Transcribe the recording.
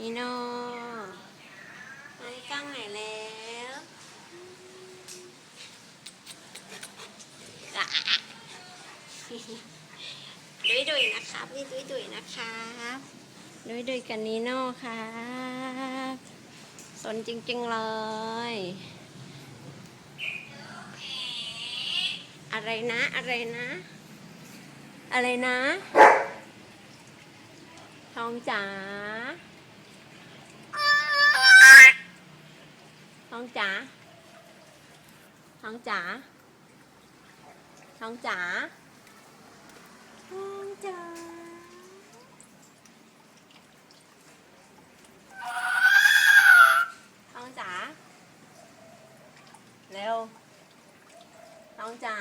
นิโนมาที่กล้องไหนแล้วดุยดุยนะครับนี่ดุยดุยนะครับดุยดุยกับนิโน่ครับสนจริงๆเลย อะไรนะอะไรนะ อะไรนะ ทองจ๋า องจ๋าท้องจ๋าท้องจ๋าท้องจ๋าท้องจ๋าเร็วท้องจ๋า